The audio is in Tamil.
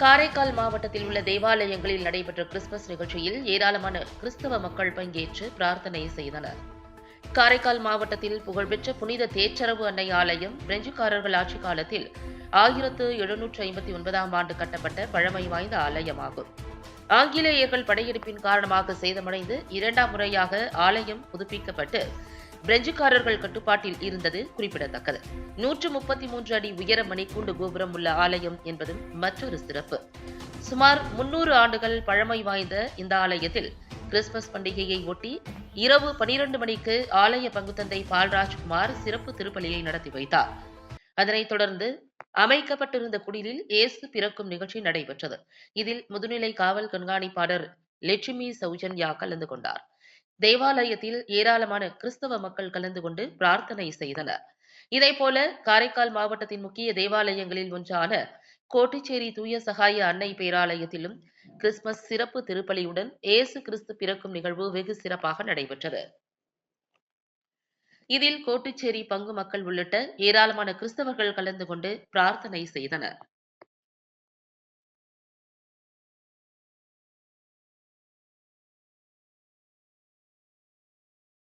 காரைக்கால் மாவட்டத்தில் உள்ள தேவாலயங்களில் நடைபெற்ற கிறிஸ்துமஸ் நிகழ்ச்சியில் ஏராளமான கிறிஸ்தவ மக்கள் பங்கேற்று பிரார்த்தனை செய்தனர். காரைக்கால் மாவட்டத்தில் புகழ்பெற்ற புனித தேச்சரவு அன்னை ஆலயம் பிரெஞ்சுக்காரர்கள் ஆட்சி காலத்தில் ஆயிரத்து எழுநூற்று ஐம்பத்தி ஒன்பதாம் ஆண்டு கட்டப்பட்ட பழமை வாய்ந்த ஆலயமாகும். ஆங்கிலேயர்கள் படையெடுப்பின் காரணமாக சேதமடைந்து இரண்டாம் முறையாக ஆலயம் புதுப்பிக்கப்பட்டு பிரெஞ்சுக்காரர்கள் கட்டுப்பாட்டில் இருந்தது குறிப்பிடத்தக்கது. நூற்று முப்பத்தி மூன்று அடி உயர மணிக்கூண்டு கோபுரம் உள்ள ஆலயம் என்பதும் மற்றொரு சிறப்பு. சுமார் முன்னூறு ஆண்டுகள் பழமை வாய்ந்த இந்த ஆலயத்தில் கிறிஸ்துமஸ் பண்டிகையை ஒட்டி இரவு பனிரெண்டு மணிக்கு ஆலய பங்குத்தந்தை பால்ராஜ்குமார் சிறப்பு திருப்பலியை நடத்தி வைத்தார். அதனைத் தொடர்ந்து அமைக்கப்பட்டிருந்த குடிலில் இயேசு பிறக்கும் நிகழ்ச்சி நடைபெற்றது. இதில் முதுநிலை காவல் கண்காணிப்பாளர் லட்சுமி சௌஜன்யா கலந்து கொண்டார். தேவாலயத்தில் ஏராளமான கிறிஸ்தவ மக்கள் கலந்து கொண்டு பிரார்த்தனை செய்தனர். இதேபோல காரைக்கால் மாவட்டத்தின் முக்கிய தேவாலயங்களில் ஒன்றான கோட்டிச்சேரி தூய சகாய அன்னை பேராலயத்திலும் கிறிஸ்துமஸ் சிறப்பு திருப்பலியுடன் இயேசு கிறிஸ்து பிறக்கும் நிகழ்வு வெகு சிறப்பாக நடைபெற்றது. இதில் கோட்டுச்சேரி பங்கு மக்கள் உள்ளிட்ட ஏராளமான கிறிஸ்தவர்கள் கலந்து கொண்டு பிரார்த்தனை செய்தனர்.